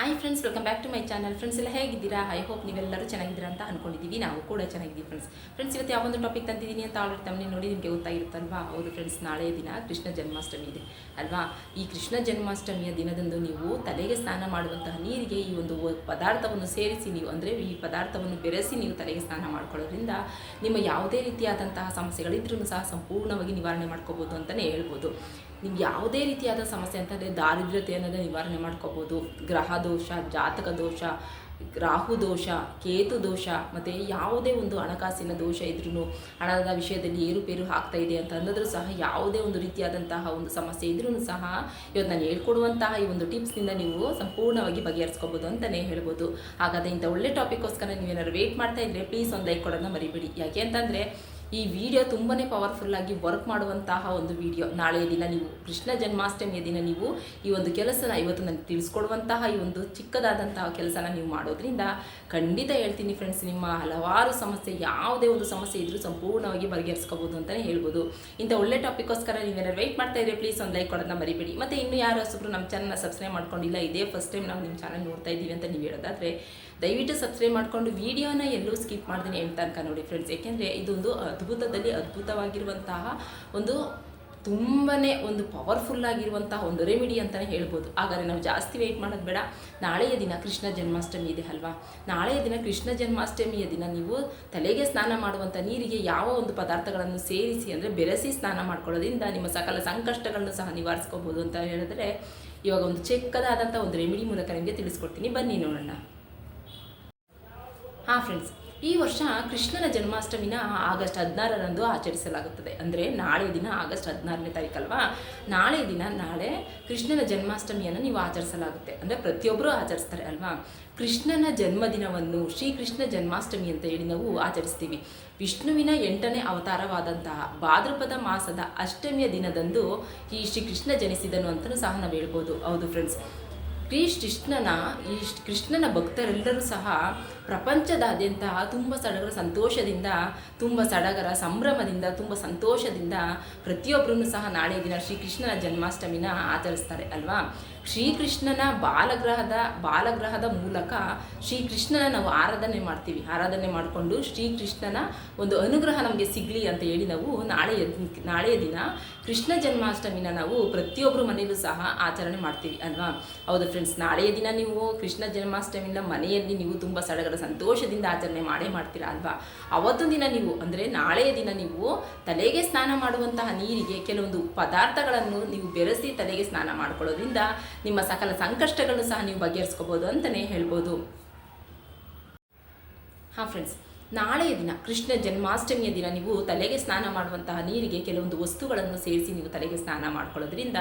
Hi friends welcome back to my channel friends ಎಲ್ಲ ಹೇಗಿದ್ದೀರಾ? I hope ನೀವೆಲ್ಲರೂ ಚೆನ್ನಾಗಿದ್ದೀರಾ ಅಂತ ಅನ್ಕೊಂಡಿದ್ದೀವಿ. ನಾವು ಕೂಡ ಚೆನ್ನಾಗಿದ್ದೀವಿ ಫ್ರೆಂಡ್ಸ್ ಫ್ರೆಂಡ್ಸ್ ಇವತ್ತು ಯಾವೊಂದು ಟಾಪಿಕ್ ತಂದಿದ್ದೀನಿ ಅಂತ ಆಲ್ರೆಡಿ ತಮ್ಮನೆ ನೋಡಿ ನಿಮಗೆ ಗೊತ್ತಾಗಿರುತ್ತಲ್ವಾ ಹೌದು ಫ್ರೆಂಡ್ಸ್ ನಾಳೆ ದಿನ ಕೃಷ್ಣ ಜನ್ಮಾಷ್ಟಮಿ ಇದೆ ಅಲ್ವಾ? ಈ ಕೃಷ್ಣ ಜನ್ಮಾಷ್ಟಮಿಯ ದಿನದಂದು ನೀವು ತಲೆಗೆ ಸ್ನಾನ ಮಾಡುವಂತಹ ನೀರಿಗೆ ಈ ಒಂದು ಪದಾರ್ಥವನ್ನು ಸೇರಿಸಿ ನೀವು, ಅಂದರೆ ಈ ಪದಾರ್ಥವನ್ನು ಬೆರೆಸಿ ನೀವು ತಲೆಗೆ ಸ್ನಾನ ಮಾಡ್ಕೊಳ್ಳೋದ್ರಿಂದ ನಿಮ್ಮ ಯಾವುದೇ ರೀತಿಯಾದಂತಹ ಸಮಸ್ಯೆಗಳಿದ್ರೂ ಸಹ ಸಂಪೂರ್ಣವಾಗಿ ನಿವಾರಣೆ ಮಾಡ್ಕೋಬೋದು ಅಂತಲೇ ಹೇಳ್ಬೋದು. ನಿಮ್ಗೆ ಯಾವುದೇ ರೀತಿಯಾದ ಸಮಸ್ಯೆ ಅಂತಂದರೆ ದಾರಿದ್ರ್ಯತೆ ಅನ್ನೋದು ನಿವಾರಣೆ ಮಾಡ್ಕೋಬೋದು. ಗ್ರಹ ದೋಷ, ಜಾತಕ ದೋಷ, ರಾಹು ದೋಷ, ಕೇತು ದೋಷ, ಮತ್ತು ಯಾವುದೇ ಒಂದು ಹಣಕಾಸಿನ ದೋಷ ಇದ್ರೂ ಹಣದ ವಿಷಯದಲ್ಲಿ ಏರುಪೇರು ಆಗ್ತಾ ಇದೆ ಅಂತ ಸಹ ಯಾವುದೇ ಒಂದು ರೀತಿಯಾದಂತಹ ಒಂದು ಸಮಸ್ಯೆ ಇದ್ರೂ ಸಹ ಇವತ್ತು ನಾನು ಹೇಳ್ಕೊಡುವಂತಹ ಈ ಒಂದು ಟಿಪ್ಸ್ನಿಂದ ನೀವು ಸಂಪೂರ್ಣವಾಗಿ ಬಗೆಹರಿಸ್ಕೋಬೋದು ಅಂತಲೇ ಹೇಳ್ಬೋದು. ಹಾಗಾದರೆ ಇಂಥ ಒಳ್ಳೆ ಟಾಪಿಕ್ಗೋಸ್ಕರ ನೀವೇನಾದ್ರು ವೇಟ್ ಮಾಡ್ತಾ ಇದ್ದರೆ ಪ್ಲೀಸ್ ಒಂದು ಲೈಕ್ ಕೊಡೋದನ್ನ ಮರಿಬೇಡಿ. ಯಾಕೆ ಅಂತಂದರೆ ಈ ವಿಡಿಯೋ ತುಂಬಾ ಪವರ್ಫುಲ್ಲಾಗಿ ವರ್ಕ್ ಮಾಡುವಂತಹ ಒಂದು ವಿಡಿಯೋ ನಾಳೆಯ ದಿನ ನೀವು ಕೃಷ್ಣ ಜನ್ಮಾಷ್ಟಮಿಯ ದಿನ ನೀವು ಈ ಒಂದು ಕೆಲಸನ ಇವತ್ತು ನನಗೆ ತಿಳಿಸ್ಕೊಡುವಂತಹ ಈ ಒಂದು ಚಿಕ್ಕದಾದಂತಹ ಕೆಲಸನ ನೀವು ಮಾಡೋದ್ರಿಂದ ಖಂಡಿತ ಹೇಳ್ತೀನಿ ಫ್ರೆಂಡ್ಸ್ ನಿಮ್ಮ ಹಲವಾರು ಸಮಸ್ಯೆ, ಯಾವುದೇ ಒಂದು ಸಮಸ್ಯೆ ಇದ್ರೂ ಸಂಪೂರ್ಣವಾಗಿ ಬಗೆಹರಿಸ್ಕೋಬೋದು ಅಂತಲೇ ಹೇಳ್ಬೋದು. ಇಂಥ ಒಳ್ಳೆ ಟಾಪಿಕ್ಗೋಸ್ಕರ ನೀವೇನಾದ್ರು ವೆಯ್ಟ್ ಮಾಡ್ತಾ ಇದ್ರೆ ಪ್ಲೀಸ್ ಒಂದು ಲೈಕ್ ಕೊಡೋದನ್ನ ಮರಿಬೇಡಿ. ಮತ್ತು ಇನ್ನು ಯಾರು ಹೊಸಬ್ರು ನಮ್ಮ ಚಾನಲ್ನ ಸಬ್ಸ್ಕ್ರೈಬ್ ಮಾಡ್ಕೊಂಡಿಲ್ಲ, ಇದೇ ಫಸ್ಟ್ ಟೈಮ್ ನಾವು ನಿಮ್ಮ ಚಾನಲ್ ನೋಡ್ತಾ ಇದ್ದೀವಿ ಅಂತ ನೀವು ಹೇಳೋದಾದರೆ ದಯವಿಟ್ಟು ಸಬ್ಸ್ಕ್ರೈಬ್ ಮಾಡಿಕೊಂಡು ವಿಡಿಯೋನ ಎಲ್ಲೂ ಸ್ಕಿಪ್ ಮಾಡ್ತೀನಿ ಎಂತ ತನಕ ನೋಡಿ ಫ್ರೆಂಡ್ಸ್ ಏಕೆಂದರೆ ಇದೊಂದು ಅದ್ಭುತದಲ್ಲಿ ಅದ್ಭುತವಾಗಿರುವಂತಹ ಒಂದು ತುಂಬಾ ಒಂದು ಪವರ್ಫುಲ್ ಆಗಿರುವಂತಹ ಒಂದು ರೆಮಿಡಿ ಅಂತಲೇ ಹೇಳ್ಬೋದು. ಹಾಗಾದರೆ ನಾವು ಜಾಸ್ತಿ ವೆಯ್ಟ್ ಮಾಡೋದು ಬೇಡ. ನಾಳೆಯ ದಿನ ಕೃಷ್ಣ ಜನ್ಮಾಷ್ಟಮಿ ಇದೆ ಅಲ್ವಾ? ನಾಳೆಯ ದಿನ ಕೃಷ್ಣ ಜನ್ಮಾಷ್ಟಮಿಯ ದಿನ ನೀವು ತಲೆಗೆ ಸ್ನಾನ ಮಾಡುವಂಥ ನೀರಿಗೆ ಯಾವ ಒಂದು ಪದಾರ್ಥಗಳನ್ನು ಸೇರಿಸಿ ಅಂದರೆ ಬೆರೆಸಿ ಸ್ನಾನ ಮಾಡ್ಕೊಳ್ಳೋದ್ರಿಂದ ನಿಮ್ಮ ಸಕಲ ಸಂಕಷ್ಟಗಳನ್ನು ಸಹ ನಿವಾರಿಸ್ಕೋಬೋದು ಅಂತ ಹೇಳಿದ್ರೆ ಇವಾಗ ಒಂದು ಚಿಕ್ಕದಾದಂಥ ಒಂದು ರೆಮಿಡಿ ಮೂಲಕ ನಿಮಗೆ ತಿಳಿಸ್ಕೊಡ್ತೀನಿ. ಬನ್ನಿ ನೋಡೋಣ. ಹಾಂ ಫ್ರೆಂಡ್ಸ್ ಈ ವರ್ಷ ಕೃಷ್ಣನ ಜನ್ಮಾಷ್ಟಮಿನ ಆಗಸ್ಟ್ ಹದಿನಾರರಂದು ಆಚರಿಸಲಾಗುತ್ತದೆ. ಅಂದರೆ ನಾಳೆ ದಿನ ಆಗಸ್ಟ್ ಹದಿನಾರನೇ ತಾರೀಕಲ್ವಾ? ನಾಳೆ ದಿನ, ನಾಳೆ ಕೃಷ್ಣನ ಜನ್ಮಾಷ್ಟಮಿಯನ್ನು ನೀವು ಆಚರಿಸಲಾಗುತ್ತೆ. ಅಂದರೆ ಪ್ರತಿಯೊಬ್ಬರೂ ಆಚರಿಸ್ತಾರೆ ಅಲ್ವಾ? ಕೃಷ್ಣನ ಜನ್ಮದಿನವನ್ನು ಶ್ರೀಕೃಷ್ಣ ಜನ್ಮಾಷ್ಟಮಿ ಅಂತ ಹೇಳಿ ನಾವು ಆಚರಿಸ್ತೀವಿ. ವಿಷ್ಣುವಿನ ಎಂಟನೇ ಅವತಾರವಾದಂತಹ ಭಾದ್ರಪದ ಮಾಸದ ಅಷ್ಟಮಿಯ ದಿನದಂದು ಈ ಶ್ರೀಕೃಷ್ಣ ಜನಿಸಿದನು ಅಂತಲೂ ಸಹ ನಾವು ಹೇಳ್ಬೋದು. ಹೌದು ಫ್ರೆಂಡ್ಸ್ ಶ್ರೀ ಕೃಷ್ಣನ ಈ ಕೃಷ್ಣನ ಭಕ್ತರೆಲ್ಲರೂ ಸಹ ಪ್ರಪಂಚದಾದ್ಯಂತ ತುಂಬ ಸಡಗರ ಸಂತೋಷದಿಂದ, ತುಂಬ ಸಡಗರ ಸಂಭ್ರಮದಿಂದ, ತುಂಬ ಸಂತೋಷದಿಂದ ಪ್ರತಿಯೊಬ್ಬರೂ ಸಹ ನಾಳೆ ದಿನ ಶ್ರೀಕೃಷ್ಣನ ಜನ್ಮಾಷ್ಟಮಿನ ಆಚರಿಸ್ತಾರೆ, ಅಲ್ವಾ? ಶ್ರೀಕೃಷ್ಣನ ಬಾಲಗ್ರಹದ ಬಾಲಗ್ರಹದ ಮೂಲಕ ಶ್ರೀಕೃಷ್ಣನ ನಾವು ಆರಾಧನೆ ಮಾಡ್ತೀವಿ. ಆರಾಧನೆ ಮಾಡಿಕೊಂಡು ಶ್ರೀಕೃಷ್ಣನ ಒಂದು ಅನುಗ್ರಹ ನಮಗೆ ಸಿಗಲಿ ಅಂತ ಹೇಳಿ ನಾವು ನಾಳೆಯ ನಾಳೆಯ ದಿನ ಕೃಷ್ಣ ಜನ್ಮಾಷ್ಟಮಿನ ನಾವು ಪ್ರತಿಯೊಬ್ಬರು ಮನೆಯಲ್ಲೂ ಸಹ ಆಚರಣೆ ಮಾಡ್ತೀವಿ ಅಲ್ವಾ? ಹೌದು ಫ್ರೆಂಡ್ಸ್ ನಾಳೆಯ ದಿನ ನೀವು ಕೃಷ್ಣ ಜನ್ಮಾಷ್ಟಮಿನ ಮನೆಯಲ್ಲಿ ನೀವು ತುಂಬ ಸಡಗರ ಸಂತೋಷದಿಂದ ಆಚರಣೆ ಮಾಡೇ ಮಾಡ್ತೀರಾ ಅಲ್ವಾ? ಅವತ್ತು ದಿನ ನೀವು, ಅಂದರೆ ನಾಳೆಯ ದಿನ ನೀವು ತಲೆಗೆ ಸ್ನಾನ ಮಾಡುವಂತಹ ನೀರಿಗೆ ಕೆಲವೊಂದು ಪದಾರ್ಥಗಳನ್ನು ನೀವು ಬೆರೆಸಿ ತಲೆಗೆ ಸ್ನಾನ ಮಾಡ್ಕೊಳ್ಳೋದ್ರಿಂದ ನಿಮ್ಮ ಸಕಲ ಸಂಕಷ್ಟಗಳನ್ನು ಸಹ ನೀವು ಬಗೆಹರಿಸ್ಕೋಬೋದು ಅಂತಲೇ ಹೇಳ್ಬೋದು. ಹಾಂ ಫ್ರೆಂಡ್ಸ್ ನಾಳೆಯ ದಿನ ಕೃಷ್ಣ ಜನ್ಮಾಷ್ಟಮಿಯ ದಿನ ನೀವು ತಲೆಗೆ ಸ್ನಾನ ಮಾಡುವಂತಹ ನೀರಿಗೆ ಕೆಲವೊಂದು ವಸ್ತುಗಳನ್ನು ಸೇರಿಸಿ ನೀವು ತಲೆಗೆ ಸ್ನಾನ ಮಾಡ್ಕೊಳ್ಳೋದ್ರಿಂದ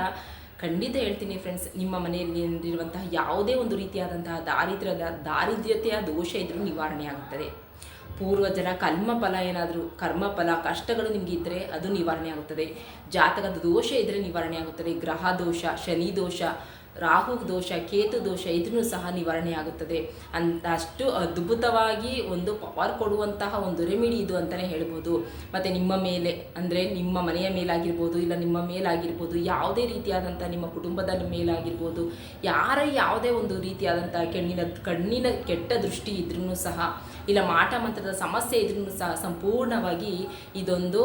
ಖಂಡಿತ ಹೇಳ್ತೀನಿ ಫ್ರೆಂಡ್ಸ್ ನಿಮ್ಮ ಮನೆಯಲ್ಲಿರುವಂತಹ ಯಾವುದೇ ಒಂದು ರೀತಿಯಾದಂತಹ ದಾರಿದ್ರ್ಯದ ದಾರಿದ್ರ್ಯತೆಯ ದೋಷ ಇದ್ದರೂ ನಿವಾರಣೆ ಆಗುತ್ತದೆ. ಪೂರ್ವಜರ ಕರ್ಮಫಲ ಏನಾದರೂ ಕರ್ಮಫಲ ಕಷ್ಟಗಳು ನಿಮಗೆ ಇದ್ದರೆ ಅದು ನಿವಾರಣೆ ಆಗುತ್ತದೆ. ಜಾತಕದ ದೋಷ ಇದ್ದರೆ ನಿವಾರಣೆ ಆಗುತ್ತದೆ. ಗ್ರಹ ದೋಷ, ಶನಿ ದೋಷ ರಾಹು ದೋಷ, ಕೇತು ದೋಷ ಇದನ್ನು ಸಹ ನಿವಾರಣೆ ಆಗುತ್ತದೆ ಅಂತ ಅಷ್ಟು ಅದ್ಭುತವಾಗಿ ಒಂದು ಪವರ್ ಕೊಡುವಂತಹ ಒಂದು ರೆಮಿಡಿ ಇದು ಅಂತಲೇ ಹೇಳ್ಬೋದು. ಮತ್ತು ನಿಮ್ಮ ಮೇಲೆ, ಅಂದರೆ ನಿಮ್ಮ ಮನೆಯ ಮೇಲಾಗಿರ್ಬೋದು, ಇಲ್ಲ ನಿಮ್ಮ ಮೇಲಾಗಿರ್ಬೋದು, ಯಾವುದೇ ರೀತಿಯಾದಂಥ ನಿಮ್ಮ ಕುಟುಂಬದ ಮೇಲಾಗಿರ್ಬೋದು, ಯಾರ ಯಾವುದೇ ಒಂದು ರೀತಿಯಾದಂಥ ಕಣ್ಣಿನ ಕಣ್ಣಿನ ಕೆಟ್ಟ ದೃಷ್ಟಿ ಇದ್ರೂ ಸಹ, ಇಲ್ಲ ಮಾಟ ಮಂತ್ರದ ಸಮಸ್ಯೆ ಇದ್ರೂ ಸಹ, ಸಂಪೂರ್ಣವಾಗಿ ಇದೊಂದು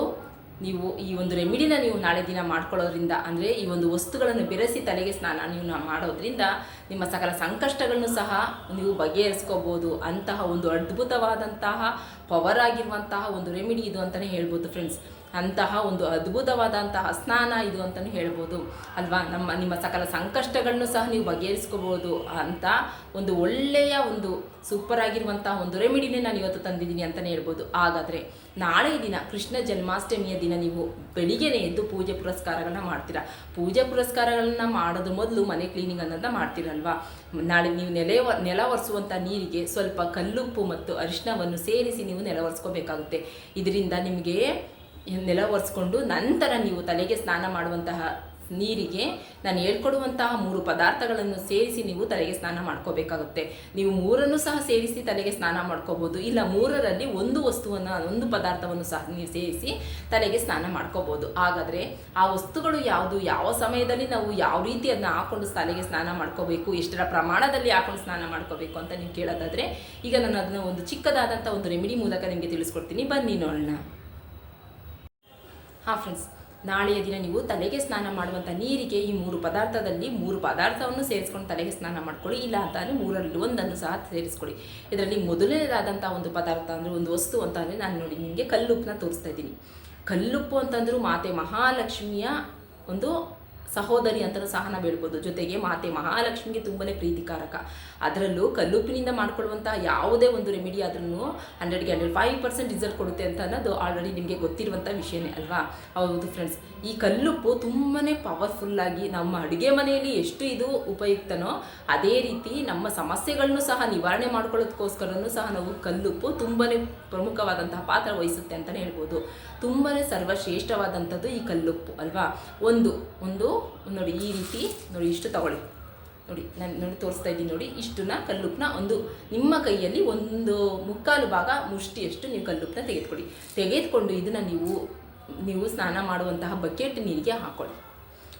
ನೀವು ಈ ಒಂದು ರೆಮಿಡಿನ ನೀವು ನಾಳೆ ದಿನ ಮಾಡ್ಕೊಳ್ಳೋದ್ರಿಂದ, ಅಂದರೆ ಈ ಒಂದು ವಸ್ತುಗಳನ್ನು ಬೆರೆಸಿ ತಲೆಗೆ ಸ್ನಾನ ನೀವು ಮಾಡೋದ್ರಿಂದ ನಿಮ್ಮ ಸಕಲ ಸಂಕಷ್ಟಗಳನ್ನು ಸಹ ನೀವು ಬಗೆಹರಿಸ್ಕೋಬೋದು. ಅಂತಹ ಒಂದು ಅದ್ಭುತವಾದಂತಹ ಪವರ್ ಆಗಿರುವಂತಹ ಒಂದು ರೆಮಿಡಿ ಇದು ಅಂತಲೇ ಹೇಳ್ಬೋದು ಫ್ರೆಂಡ್ಸ್ ಅಂತಹ ಒಂದು ಅದ್ಭುತವಾದಂತಹ ಸ್ನಾನ ಇದು ಅಂತಲೂ ಹೇಳ್ಬೋದು. ಅಲ್ವಾ? ನಮ್ಮ, ನಿಮ್ಮ ಸಕಲ ಸಂಕಷ್ಟಗಳನ್ನು ಸಹ ನೀವು ಬಗೆಹರಿಸ್ಕೋಬೋದು ಅಂತ ಒಂದು ಒಳ್ಳೆಯ ಒಂದು ಸೂಪರ್ ಆಗಿರುವಂತಹ ಒಂದು ರೆಮಿಡಿನೇ ನಾನು ಇವತ್ತು ತಂದಿದ್ದೀನಿ ಅಂತಲೇ ಹೇಳ್ಬೋದು. ಹಾಗಾದರೆ ನಾಳೆ ದಿನ ಕೃಷ್ಣ ಜನ್ಮಾಷ್ಟಮಿಯ ದಿನ ನೀವು ಬೆಳಿಗ್ಗೆನೇ ಎದ್ದು ಪೂಜೆ ಪುರಸ್ಕಾರಗಳನ್ನ ಮಾಡ್ತೀರಾ? ಪೂಜೆ ಪುರಸ್ಕಾರಗಳನ್ನ ಮಾಡೋದು ಮೊದಲು ಮನೆ ಕ್ಲೀನಿಂಗ್ ಅನ್ನೋದನ್ನ ಮಾಡ್ತೀರಲ್ವಾ? ನಾಳೆ ನೀವು ನೆಲೆ ನೆಲ ಒರೆಸುವಂಥ ನೀರಿಗೆ ಸ್ವಲ್ಪ ಕಲ್ಲುಪ್ಪು ಮತ್ತು ಅರಿಶಿನವನ್ನು ಸೇರಿಸಿ ನೀವು ನೆಲ ಇದರಿಂದ ನಿಮಗೆ ನೆಲ ಒರೆಸ್ಕೊಂಡು ನಂತರ ನೀವು ತಲೆಗೆ ಸ್ನಾನ ಮಾಡುವಂತಹ ನೀರಿಗೆ ನಾನು ಹೇಳ್ಕೊಡುವಂತಹ ಮೂರು ಪದಾರ್ಥಗಳನ್ನು ಸೇರಿಸಿ ನೀವು ತಲೆಗೆ ಸ್ನಾನ ಮಾಡ್ಕೋಬೇಕಾಗುತ್ತೆ. ನೀವು ಮೂರನ್ನು ಸಹ ಸೇರಿಸಿ ತಲೆಗೆ ಸ್ನಾನ ಮಾಡ್ಕೋಬೋದು. ಇಲ್ಲ, ಮೂರರಲ್ಲಿ ಒಂದು ವಸ್ತುವನ್ನು, ಒಂದು ಪದಾರ್ಥವನ್ನು ಸಹ ನೀವು ಸೇರಿಸಿ ತಲೆಗೆ ಸ್ನಾನ ಮಾಡ್ಕೋಬೋದು. ಹಾಗಾದರೆ ಆ ವಸ್ತುಗಳು ಯಾವುದು, ಯಾವ ಸಮಯದಲ್ಲಿ ನಾವು ಯಾವ ರೀತಿ ಅದನ್ನ ಹಾಕೊಂಡು ತಲೆಗೆ ಸ್ನಾನ ಮಾಡ್ಕೋಬೇಕು, ಎಷ್ಟರ ಪ್ರಮಾಣದಲ್ಲಿ ಹಾಕೊಂಡು ಸ್ನಾನ ಮಾಡ್ಕೋಬೇಕು ಅಂತ ನೀವು ಕೇಳೋದಾದರೆ ಈಗ ನಾನು ಅದನ್ನ ಒಂದು ಚಿಕ್ಕದಾದಂಥ ಒಂದು ರೆಮಿಡಿ ಮೂಲಕ ನಿಮಗೆ ತಿಳಿಸ್ಕೊಡ್ತೀನಿ. ಬನ್ನಿ ನೋಡೋಣ. ಹಾಂ ಫ್ರೆಂಡ್ಸ್ ನಾಳೆಯ ದಿನ ನೀವು ತಲೆಗೆ ಸ್ನಾನ ಮಾಡುವಂಥ ನೀರಿಗೆ ಈ ಮೂರು ಪದಾರ್ಥದಲ್ಲಿ ಮೂರು ಪದಾರ್ಥವನ್ನು ಸೇರಿಸ್ಕೊಂಡು ತಲೆಗೆ ಸ್ನಾನ ಮಾಡ್ಕೊಳ್ಳಿ, ಇಲ್ಲ ಅಂತ ಅಂದರೆ ಮೂರಲ್ಲಿ ಒಂದನ್ನು ಸಹ ಸೇರಿಸ್ಕೊಳ್ಳಿ. ಇದರಲ್ಲಿ ಮೊದಲನೇದಾದಂಥ ಒಂದು ಪದಾರ್ಥ ಅಂದರೆ ಒಂದು ವಸ್ತು ಅಂತ ಅಂದರೆ ನಾನು ನೋಡಿ ನಿಮಗೆ ಕಲ್ಲುಪ್ಪನ್ನ ತೋರಿಸ್ತಾ ಇದ್ದೀನಿ. ಕಲ್ಲುಪ್ಪು ಅಂತಂದರೂ ಮಾತೆ ಮಹಾಲಕ್ಷ್ಮಿಯ ಒಂದು ಸಹೋದರಿ ಅಂತಲೂ ಸಹ ನಾವು ಹೇಳ್ಬೋದು. ಜೊತೆಗೆ ಮಾತೆ ಮಹಾಲಕ್ಷ್ಮಿಗೆ ತುಂಬನೇ ಪ್ರೀತಿಕಾರಕ. ಅದರಲ್ಲೂ ಕಲ್ಲುಪ್ಪಿನಿಂದ ಮಾಡ್ಕೊಳ್ಳುವಂಥ ಯಾವುದೇ ಒಂದು ರೆಮಿಡಿ ಆದ್ರೂ ಹಂಡ್ರೆಡ್ಗೆ ಹಂಡ್ರೆಡ್ ಫೈವ್ ಪರ್ಸೆಂಟ್ ರಿಸಲ್ಟ್ ಕೊಡುತ್ತೆ ಅಂತ ಅನ್ನೋದು ಆಲ್ರೆಡಿ ನಿಮಗೆ ಗೊತ್ತಿರುವಂಥ ವಿಷಯನೇ ಅಲ್ವಾ? ಹೌದು ಫ್ರೆಂಡ್ಸ್ ಈ ಕಲ್ಲುಪ್ಪು ತುಂಬಾ ಪವರ್ಫುಲ್ಲಾಗಿ ನಮ್ಮ ಅಡುಗೆ ಮನೆಯಲ್ಲಿ ಎಷ್ಟು ಇದು ಉಪಯುಕ್ತನೋ ಅದೇ ರೀತಿ ನಮ್ಮ ಸಮಸ್ಯೆಗಳನ್ನು ಸಹ ನಿವಾರಣೆ ಮಾಡ್ಕೊಳ್ಳೋದಕ್ಕೋಸ್ಕರನೂ ಸಹ ನಾವು ಕಲ್ಲುಪ್ಪು ತುಂಬಾ ಪ್ರಮುಖವಾದಂತಹ ಪಾತ್ರ ವಹಿಸುತ್ತೆ ಅಂತಲೇ ಹೇಳ್ಬೋದು. ತುಂಬಾ ಸರ್ವಶ್ರೇಷ್ಠವಾದಂಥದ್ದು ಈ ಕಲ್ಲುಪ್ಪು ಅಲ್ವಾ? ಒಂದು ಒಂದು ನೋಡಿ ಈ ರೀತಿ ನೋಡಿ ಇಷ್ಟು ತಗೊಳ್ಳಿ. ನೋಡಿ ನಾನು ನೋಡಿ ತೋರಿಸ್ತಾ ಇದ್ದೀನಿ ನೋಡಿ ಇಷ್ಟನ್ನ ಕಲ್ಲುಪ್ನ ಒಂದು ನಿಮ್ಮ ಕೈಯಲ್ಲಿ ಒಂದು ಮುಕ್ಕಾಲು ಭಾಗ ಮುಷ್ಟಿಯಷ್ಟು ನೀವು ಕಲ್ಲುಪ್ಪನ್ನ ತೆಗೆದುಕೊಡಿ ತೆಗೆದುಕೊಂಡು ಇದನ್ನು ನೀವು ನೀವು ಸ್ನಾನ ಮಾಡುವಂತಹ ಬಕೆಟ್ ನೀರಿಗೆ ಹಾಕೊಳ್ಳಿ.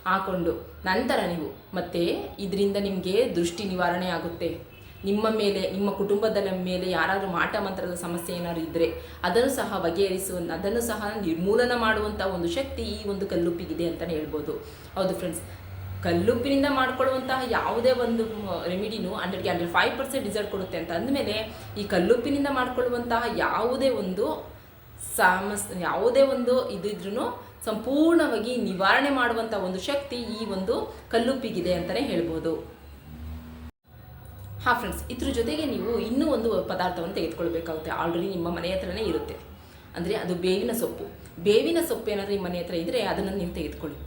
ಹಾಕೊಂಡು ನಂತರ ನೀವು ಮತ್ತೆ ಇದರಿಂದ ನಿಮಗೆ ದೃಷ್ಟಿ ನಿವಾರಣೆ ಆಗುತ್ತೆ. ನಿಮ್ಮ ಮೇಲೆ, ನಿಮ್ಮ ಕುಟುಂಬದ ಮೇಲೆ ಯಾರಾದರೂ ಮಾಟ ಮಂತ್ರದ ಸಮಸ್ಯೆ ಏನಾದ್ರು ಇದ್ದರೆ ಅದನ್ನು ಸಹ ಬಗೆಹರಿಸುವ, ಅದನ್ನು ಸಹ ನಿರ್ಮೂಲನ ಮಾಡುವಂಥ ಒಂದು ಶಕ್ತಿ ಈ ಒಂದು ಕಲ್ಲುಪ್ಪಿಗಿದೆ ಅಂತಲೇ ಹೇಳ್ಬೋದು. ಹೌದು ಫ್ರೆಂಡ್ಸ್ ಕಲ್ಲುಪ್ಪಿನಿಂದ ಮಾಡ್ಕೊಳ್ಳುವಂತಹ ಯಾವುದೇ ಒಂದು ರೆಮಿಡಿನೂ ಹಂಡ್ರೆಡ್ಗೆ ಹಂಡ್ರೆಡ್ ಫೈವ್ ಪರ್ಸೆಂಟ್ ರಿಸಲ್ಟ್ ಕೊಡುತ್ತೆ ಅಂತ ಅಂದಮೇಲೆ ಈ ಕಲ್ಲುಪ್ಪಿನಿಂದ ಮಾಡ್ಕೊಳ್ಳುವಂತಹ ಯಾವುದೇ ಒಂದು ಸಮಸ್, ಯಾವುದೇ ಒಂದು ಇದಿದ್ರೂ ಸಂಪೂರ್ಣವಾಗಿ ನಿವಾರಣೆ ಮಾಡುವಂಥ ಒಂದು ಶಕ್ತಿ ಈ ಒಂದು ಕಲ್ಲುಪ್ಪಿಗಿದೆ ಅಂತಲೇ ಹೇಳ್ಬೋದು. ಹಾಂ ಫ್ರೆಂಡ್ಸ್ ಇದ್ರ ಜೊತೆಗೆ ನೀವು ಇನ್ನೂ ಒಂದು ಪದಾರ್ಥವನ್ನು ತೆಗೆದುಕೊಳ್ಬೇಕಾಗುತ್ತೆ. ಆಲ್ರೆಡಿ ನಿಮ್ಮ ಮನೆ ಹತ್ರನೇ ಇರುತ್ತೆ. ಅಂದರೆ ಅದು ಬೇವಿನ ಸೊಪ್ಪು. ಬೇವಿನ ಸೊಪ್ಪು ಏನಾದರೂ ನಿಮ್ಮ ಮನೆ ಹತ್ರ ಇದ್ದರೆ ಅದನ್ನು ನೀವು ತೆಗೆದುಕೊಳ್ಳಿ.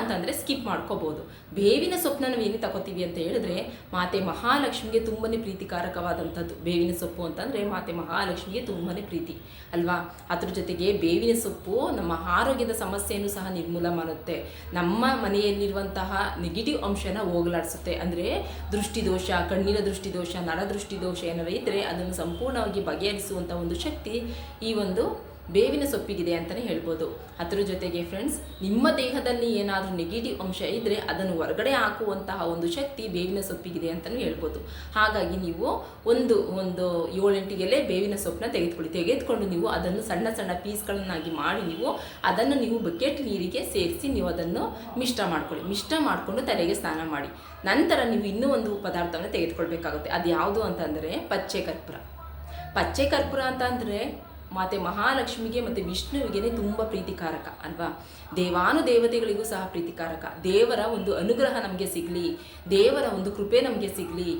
ಅಂತಂದರೆ ಸ್ಕಿಪ್ ಮಾಡ್ಕೋಬೋದು. ಬೇವಿನ ಸೊಪ್ಪನ್ನ ನಾವು ಏನು ತಗೋತೀವಿ ಅಂತ ಹೇಳಿದ್ರೆ, ಮಾತೆ ಮಹಾಲಕ್ಷ್ಮಿಗೆ ತುಂಬಾ ಪ್ರೀತಿಕಾರಕವಾದಂಥದ್ದು. ಬೇವಿನ ಸೊಪ್ಪು ಅಂತಂದರೆ ಮಾತೆ ಮಹಾಲಕ್ಷ್ಮಿಗೆ ತುಂಬಾ ಪ್ರೀತಿ, ಅಲ್ವಾ? ಅದ್ರ ಜೊತೆಗೆ ಬೇವಿನ ಸೊಪ್ಪು ನಮ್ಮ ಆರೋಗ್ಯದ ಸಮಸ್ಯೆಯನ್ನು ಸಹ ನಿರ್ಮೂಲ ಮಾಡುತ್ತೆ. ನಮ್ಮ ಮನೆಯಲ್ಲಿರುವಂತಹ ನೆಗೆಟಿವ್ ಅಂಶನ ಹೋಗಲಾಡಿಸುತ್ತೆ. ಅಂದರೆ ದೃಷ್ಟಿದೋಷ, ಕಣ್ಣಿನ ದೃಷ್ಟಿದೋಷ, ನರದೃಷ್ಟಿದೋಷ ಏನಾದರೂ ಇದ್ದರೆ ಅದನ್ನು ಸಂಪೂರ್ಣವಾಗಿ ಬಗೆಹರಿಸುವಂಥ ಒಂದು ಶಕ್ತಿ ಈ ಒಂದು ಬೇವಿನ ಸೊಪ್ಪಿಗಿದೆ ಅಂತಲೇ ಹೇಳ್ಬೋದು. ಅದರ ಜೊತೆಗೆ ಫ್ರೆಂಡ್ಸ್ ನಿಮ್ಮ ದೇಹದಲ್ಲಿ ಏನಾದರೂ ನೆಗೆಟಿವ್ ಅಂಶ ಇದ್ದರೆ ಅದನ್ನು ಹೊರಗಡೆ ಹಾಕುವಂತಹ ಒಂದು ಶಕ್ತಿ ಬೇವಿನ ಸೊಪ್ಪಿಗಿದೆ ಅಂತಲೂ ಹೇಳ್ಬೋದು. ಹಾಗಾಗಿ ನೀವು ಒಂದು ಒಂದು ಏಳೆಂಟು ಎಲೆ ಬೇವಿನ ಸೊಪ್ಪನ್ನ ತೆಗೆದುಕೊಳ್ಳಿ. ತೆಗೆದುಕೊಂಡು ನೀವು ಅದನ್ನು ಸಣ್ಣ ಸಣ್ಣ ಪೀಸ್ಗಳನ್ನಾಗಿ ಮಾಡಿ ನೀವು ಅದನ್ನು ನೀವು ಬಕೆಟ್ ನೀರಿಗೆ ಸೇರಿಸಿ ನೀವು ಅದನ್ನು ಮಿಶ್ರ ಮಾಡ್ಕೊಳ್ಳಿ. ಮಿಶ್ರ ಮಾಡಿಕೊಂಡು ತಲೆಗೆ ಸ್ನಾನ ಮಾಡಿ. ನಂತರ ನೀವು ಇನ್ನೂ ಒಂದು ಪದಾರ್ಥವನ್ನು ತೆಗೆದುಕೊಳ್ಬೇಕಾಗುತ್ತೆ. ಅದು ಯಾವುದು ಅಂತಂದರೆ ಪಚ್ಚೆ ಕರ್ಪೂರ. ಪಚ್ಚೆ ಕರ್ಪೂರ ಅಂತ ಅಂದರೆ ಮಾತೆ ಮಹಾಲಕ್ಷ್ಮಿಗೆ ಮತ್ತು ವಿಷ್ಣುವಿಗೆ ತುಂಬ ಪ್ರೀತಿಕಾರಕ, ಅಲ್ವಾ? ದೇವಾನು ದೇವತೆಗಳಿಗೂ ಸಹ ಪ್ರೀತಿಕಾರಕ. ದೇವರ ಒಂದು ಅನುಗ್ರಹ ನಮಗೆ ಸಿಗಲಿ, ದೇವರ ಒಂದು ಕೃಪೆ ನಮಗೆ ಸಿಗಲಿ.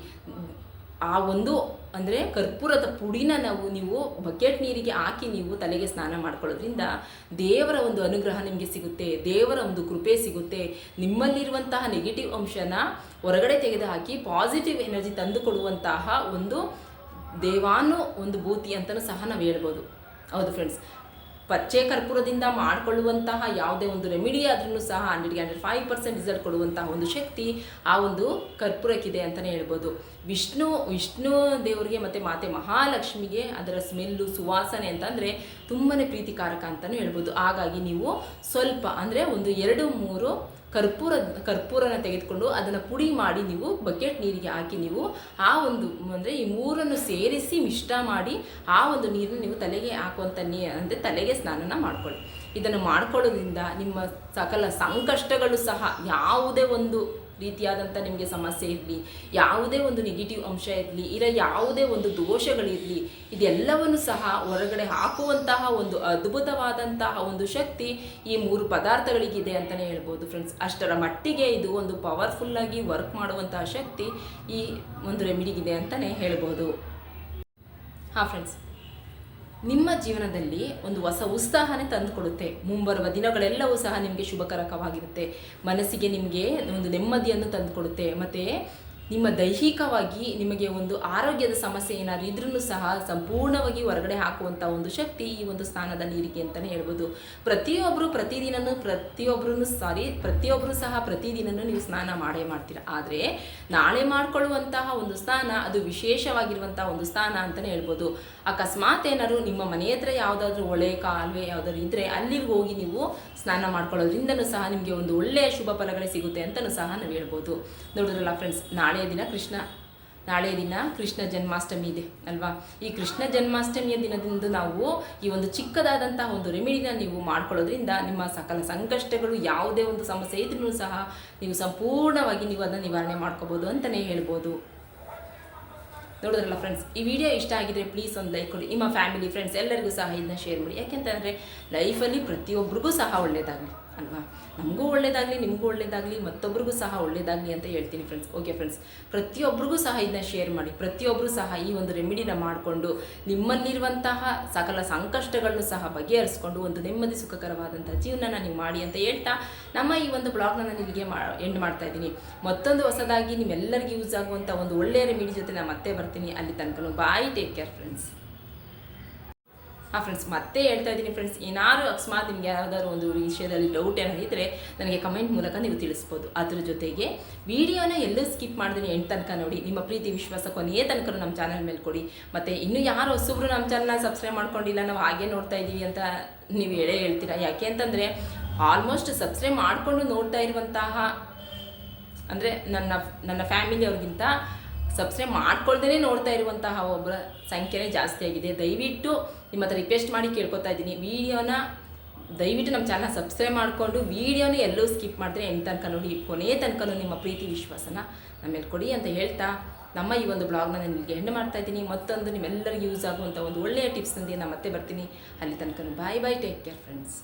ಆ ಒಂದು ಅಂದರೆ ಕರ್ಪೂರದ ಪುಡಿನ ನಾವು ನೀವು ಬಕೆಟ್ ನೀರಿಗೆ ಹಾಕಿ ನೀವು ತಲೆಗೆ ಸ್ನಾನ ಮಾಡ್ಕೊಳ್ಳೋದ್ರಿಂದ ದೇವರ ಒಂದು ಅನುಗ್ರಹ ನಿಮಗೆ ಸಿಗುತ್ತೆ, ದೇವರ ಒಂದು ಕೃಪೆ ಸಿಗುತ್ತೆ. ನಿಮ್ಮಲ್ಲಿರುವಂತಹ ನೆಗೆಟಿವ್ ಅಂಶನ ಹೊರಗಡೆ ತೆಗೆದು ಹಾಕಿ ಪಾಸಿಟಿವ್ ಎನರ್ಜಿ ತಂದುಕೊಡುವಂತಹ ಒಂದು ದೇವಾನು ಒಂದು ಭೂತಿ ಅಂತಲೂ ಸಹ ನಾವು ಹೇಳ್ಬೋದು. ಹೌದು ಫ್ರೆಂಡ್ಸ್ ಪಚ್ಚೆ ಕರ್ಪೂರದಿಂದ ಮಾಡಿಕೊಳ್ಳುವಂತಹ ಯಾವುದೇ ಒಂದು ರೆಮಿಡಿ ಆದ್ರೂ ಸಹ ಹಂಡ್ರೆಡ್ಗೆ ಹಂಡ್ರೆಡ್ ಫೈವ್ ಪರ್ಸೆಂಟ್ ರಿಸಲ್ಟ್ ಕೊಡುವಂತಹ ಒಂದು ಶಕ್ತಿ ಆ ಒಂದು ಕರ್ಪೂರಕ್ಕಿದೆ ಅಂತಲೇ ಹೇಳ್ಬೋದು. ವಿಷ್ಣು ವಿಷ್ಣು ದೇವರಿಗೆ ಮತ್ತು ಮಾತೆ ಮಹಾಲಕ್ಷ್ಮಿಗೆ ಅದರ ಸ್ಮೆಲ್ಲು, ಸುವಾಸನೆ ಅಂತಂದರೆ ತುಂಬಾ ಪ್ರೀತಿಕಾರಕ ಅಂತಲೂ ಹೇಳ್ಬೋದು. ಹಾಗಾಗಿ ನೀವು ಸ್ವಲ್ಪ ಅಂದರೆ ಒಂದು ಎರಡು, ಮೂರು ಕರ್ಪೂರ, ಕರ್ಪೂರನ ತೆಗೆದುಕೊಂಡು ಅದನ್ನು ಪುಡಿ ಮಾಡಿ ನೀವು ಬಕೆಟ್ ನೀರಿಗೆ ಹಾಕಿ ನೀವು ಆ ಒಂದು ಅಂದರೆ ಈ ಮೂರನ್ನು ಸೇರಿಸಿ ಮಿಶ್ರ ಮಾಡಿ ಆ ಒಂದು ನೀರನ್ನು ನೀವು ತಲೆಗೆ ಹಾಕುವಂಥ ನೀ, ಅಂದರೆ ತಲೆಗೆ ಸ್ನಾನನ ಮಾಡ್ಕೊಳ್ಳಿ. ಇದನ್ನು ಮಾಡ್ಕೊಳ್ಳೋದ್ರಿಂದ ನಿಮ್ಮ ಸಕಲ ಸಂಕಷ್ಟಗಳು ಸಹ ಯಾವುದೇ ಒಂದು ರೀತಿಯಾದಂಥ ನಿಮಗೆ ಸಮಸ್ಯೆ ಇರಲಿ, ಯಾವುದೇ ಒಂದು ನೆಗೆಟಿವ್ ಅಂಶ ಇರಲಿ, ಇಲ್ಲ ಯಾವುದೇ ಒಂದು ದೋಷಗಳಿರಲಿ ಇದೆಲ್ಲವನ್ನು ಸಹ ಹೊರಗಡೆ ಹಾಕುವಂತಹ ಒಂದು ಅದ್ಭುತವಾದಂತಹ ಒಂದು ಶಕ್ತಿ ಈ ಮೂರು ಪದಾರ್ಥಗಳಿಗಿದೆ ಅಂತಲೇ ಹೇಳ್ಬೋದು ಫ್ರೆಂಡ್ಸ್ ಅಷ್ಟರ ಮಟ್ಟಿಗೆ ಇದು ಒಂದು ಪವರ್ಫುಲ್ಲಾಗಿ ವರ್ಕ್ ಮಾಡುವಂತಹ ಶಕ್ತಿ ಈ ಒಂದು ರೆಮಿಡಿಗಿದೆ ಅಂತಲೇ ಹೇಳ್ಬೋದು. ಹಾಂ ಫ್ರೆಂಡ್ಸ್ ನಿಮ್ಮ ಜೀವನದಲ್ಲಿ ಒಂದು ಹೊಸ ಉತ್ಸಾಹನೇ ತಂದುಕೊಡುತ್ತೆ. ಮುಂಬರುವ ದಿನಗಳೆಲ್ಲವೂ ಸಹ ನಿಮಗೆ ಶುಭಕರಕವಾಗಿರುತ್ತೆ. ಮನಸ್ಸಿಗೆ ನಿಮಗೆ ಒಂದು ನೆಮ್ಮದಿಯನ್ನು ತಂದುಕೊಡುತ್ತೆ. ಮತ್ತು ನಿಮ್ಮ ದೈಹಿಕವಾಗಿ ನಿಮಗೆ ಒಂದು ಆರೋಗ್ಯದ ಸಮಸ್ಯೆ ಏನಾದ್ರು ಇದ್ರೂ ಸಹ ಸಂಪೂರ್ಣವಾಗಿ ಹೊರಗಡೆ ಹಾಕುವಂಥ ಒಂದು ಶಕ್ತಿ ಈ ಒಂದು ಸ್ನಾನದ ನೀರಿಗೆ ಅಂತಲೇ ಹೇಳ್ಬೋದು. ಪ್ರತಿಯೊಬ್ಬರು ಪ್ರತಿದಿನನೂ ಪ್ರತಿಯೊಬ್ಬರೂ ಸಾರಿ ಪ್ರತಿಯೊಬ್ಬರು ಸಹ ಪ್ರತಿದಿನನೂ ನೀವು ಸ್ನಾನ ಮಾಡೇ ಮಾಡ್ತೀರ. ಆದರೆ ನಾಳೆ ಮಾಡಿಕೊಳ್ಳುವಂತಹ ಒಂದು ಸ್ನಾನ ಅದು ವಿಶೇಷವಾಗಿರುವಂತಹ ಒಂದು ಸ್ನಾನ ಅಂತಲೇ ಹೇಳ್ಬೋದು. ಅಕಸ್ಮಾತ್ ಏನಾದ್ರು ನಿಮ್ಮ ಮನೆ ಹತ್ರ ಯಾವುದಾದ್ರೂ ಒಳೆ ಕಾಲುವೆ ಯಾವುದಾದ್ರು ಇದ್ದರೆ ಅಲ್ಲಿಗೆ ಹೋಗಿ ನೀವು ಸ್ನಾನ ಮಾಡ್ಕೊಳ್ಳೋದ್ರಿಂದನೂ ಸಹ ನಿಮಗೆ ಒಂದು ಒಳ್ಳೆಯ ಶುಭ ಫಲಗಳೇ ಸಿಗುತ್ತೆ ಅಂತಲೂ ಸಹ ನಾವು ಹೇಳ್ಬೋದು. ನೋಡಿದ್ರಲ್ಲ ಫ್ರೆಂಡ್ಸ್ ನಾಳೆಯ ದಿನ ಕೃಷ್ಣ ನಾಳೆಯ ದಿನ ಕೃಷ್ಣ ಜನ್ಮಾಷ್ಟಮಿ ಇದೆ, ಅಲ್ವಾ? ಈ ಕೃಷ್ಣ ಜನ್ಮಾಷ್ಟಮಿಯ ದಿನದಿಂದ ನಾವು ಈ ಒಂದು ಚಿಕ್ಕದಾದಂತಹ ಒಂದು ರೆಮಿಡಿನ ನೀವು ಮಾಡ್ಕೊಳ್ಳೋದ್ರಿಂದ ನಿಮ್ಮ ಸಕಲ ಸಂಕಷ್ಟಗಳು ಯಾವುದೇ ಒಂದು ಸಮಸ್ಯೆ ಇದ್ರೂ ಸಹ ನೀವು ಸಂಪೂರ್ಣವಾಗಿ ನೀವು ಅದನ್ನು ನಿವಾರಣೆ ಮಾಡ್ಕೋಬೋದು ಅಂತಲೇ ಹೇಳ್ಬೋದು. ನೋಡಿದ್ರಲ್ಲ ಫ್ರೆಂಡ್ಸ್ ಈ ವಿಡಿಯೋ ಇಷ್ಟ ಆಗಿದ್ರೆ ಪ್ಲೀಸ್ ಒಂದು ಲೈಕ್ ಕೊಡಿ. ನಿಮ್ಮ ಫ್ಯಾಮಿಲಿ ಫ್ರೆಂಡ್ಸ್ ಎಲ್ಲರಿಗೂ ಸಹ ಇದನ್ನ ಶೇರ್ ಮಾಡಿ. ಯಾಕೆಂತಂದರೆ ಲೈಫಲ್ಲಿ ಪ್ರತಿಯೊಬ್ಬರಿಗೂ ಸಹ ಒಳ್ಳೆಯದಾಗಲಿ ಅಲ್ವಾ? ನಮಗೂ ಒಳ್ಳೇದಾಗಲಿ, ನಿಮಗೂ ಒಳ್ಳೇದಾಗಲಿ, ಮತ್ತೊಬ್ರಿಗೂ ಸಹ ಒಳ್ಳೇದಾಗಲಿ ಅಂತ ಹೇಳ್ತೀನಿ ಫ್ರೆಂಡ್ಸ್ ಓಕೆ ಫ್ರೆಂಡ್ಸ್ ಪ್ರತಿಯೊಬ್ಬರಿಗೂ ಸಹ ಇದನ್ನ ಶೇರ್ ಮಾಡಿ. ಪ್ರತಿಯೊಬ್ಬರು ಸಹ ಈ ಒಂದು ರೆಮಿಡಿನ ಮಾಡಿಕೊಂಡು, ನಿಮ್ಮಲ್ಲಿರುವಂತಹ ಸಕಲ ಸಂಕಷ್ಟಗಳನ್ನು ಸಹ ಬಗೆಹರಿಸ್ಕೊಂಡು, ಒಂದು ನೆಮ್ಮದಿ ಸುಖಕರವಾದಂಥ ಜೀವನನ ನೀವು ಮಾಡಿ ಅಂತ ಹೇಳ್ತಾ, ನಮ್ಮ ಈ ಒಂದು ಬ್ಲಾಗ್ನ ನಾನು ಇಲ್ಲಿಗೆ ಎಂಡ್ ಮಾಡ್ತಾ ಇದ್ದೀನಿ. ಮತ್ತೊಂದು ಹೊಸದಾಗಿ ನಿಮ್ಮೆಲ್ಲರಿಗೂ ಯೂಸ್ ಆಗುವಂಥ ಒಂದು ಒಳ್ಳೆಯ ರೆಮಿಡಿ ಜೊತೆ ನಾನು ಮತ್ತೆ ಬರ್ತೀನಿ. ಅಲ್ಲಿ ತನಕ ಬಾಯ್ ಟೇಕ್ ಕೇರ್ ಫ್ರೆಂಡ್ಸ್ ಹಾಂ ಫ್ರೆಂಡ್ಸ್ ಮತ್ತೆ ಹೇಳ್ತಾ ಇದ್ದೀನಿ ಫ್ರೆಂಡ್ಸ್ ಏನಾದರೂ ಅಕಸ್ಮಾತ್ ನಿಮ್ಗೆ ಯಾವ್ದಾದ್ರು ಒಂದು ವಿಷಯದಲ್ಲಿ ಡೌಟ್ ಏನಾದಿದ್ದರೆ ನನಗೆ ಕಮೆಂಟ್ ಮೂಲಕ ನೀವು ತಿಳಿಸ್ಬೋದು. ಅದ್ರ ಜೊತೆಗೆ ವಿಡಿಯೋನ ಎಲ್ಲೂ ಸ್ಕಿಪ್ ಮಾಡಿದ್ರೆ ಎಂಟು ತನಕ ನೋಡಿ. ನಿಮ್ಮ ಪ್ರೀತಿ, ವಿಶ್ವಾಸ ಕೊನೆಯ ತನಕ ನಮ್ಮ ಚಾನಲ್ ಮೇಲೆ ಕೊಡಿ. ಮತ್ತು ಇನ್ನೂ ಯಾರು ಹೊಸಬ್ರು ನಮ್ಮ ಚಾನಲ್ನ ಸಬ್ಸ್ಕ್ರೈಬ್ ಮಾಡ್ಕೊಂಡಿಲ್ಲ, ನಾವು ಹಾಗೆ ನೋಡ್ತಾ ಇದ್ದೀವಿ ಅಂತ ನೀವು ಹೇಳೇ ಹೇಳ್ತೀರಾ? ಯಾಕೆ ಅಂತಂದರೆ ಆಲ್ಮೋಸ್ಟ್ ಸಬ್ಸ್ಕ್ರೈಬ್ ಮಾಡಿಕೊಂಡು ನೋಡ್ತಾ ಇರುವಂತಹ ಅಂದರೆ ನನ್ನ ನನ್ನ ಫ್ಯಾಮಿಲಿಯವ್ರಿಗಿಂತ ಸಬ್ಸ್ಕ್ರೈಬ್ ಮಾಡ್ಕೊಳ್ದೇ ನೋಡ್ತಾ ಇರುವಂತಹ ಒಬ್ಬರ ಸಂಖ್ಯೆನೇ ಜಾಸ್ತಿ ಆಗಿದೆ. ದಯವಿಟ್ಟು ನಿಮ್ಮ ಹತ್ರ ರಿಕ್ವೆಸ್ಟ್ ಮಾಡಿ ಕೇಳ್ಕೊತಾ ಇದ್ದೀನಿ. ವಿಡಿಯೋನ ದಯವಿಟ್ಟು ನಮ್ಮ ಚಾನಲ್ ಸಬ್ಸ್ಕ್ರೈಬ್ ಮಾಡಿಕೊಂಡು ವಿಡಿಯೋನ ಎಲ್ಲೂ ಸ್ಕಿಪ್ ಮಾಡಿದ್ರೆ ಎಂಟು ತನಕ ನೋಡಿ ಕೊನೆಯ ತನಕ ನಿಮ್ಮ ಪ್ರೀತಿ ವಿಶ್ವಾಸನ ನಮ್ಮ ಮೇಲೆ ಕೊಡಿ ಅಂತ ಹೇಳ್ತಾ ನಮ್ಮ ಈ ಒಂದು ಬ್ಲಾಗ್ನ ನಾನು ನಿಮಗೆ ಎಂಡ್ ಮಾಡ್ತಾ ಇದ್ದೀನಿ. ಮತ್ತೊಂದು ನಿಮ್ಮೆಲ್ಲರಿಗೂ ಯೂಸ್ ಆಗುವಂಥ ಒಂದು ಒಳ್ಳೆಯ ಟಿಪ್ಸ್ನೊಂದಿಗೆ ನಾನು ಮತ್ತೆ ಬರ್ತೀನಿ. ಅಲ್ಲಿ ತನಕ bye bye take care friends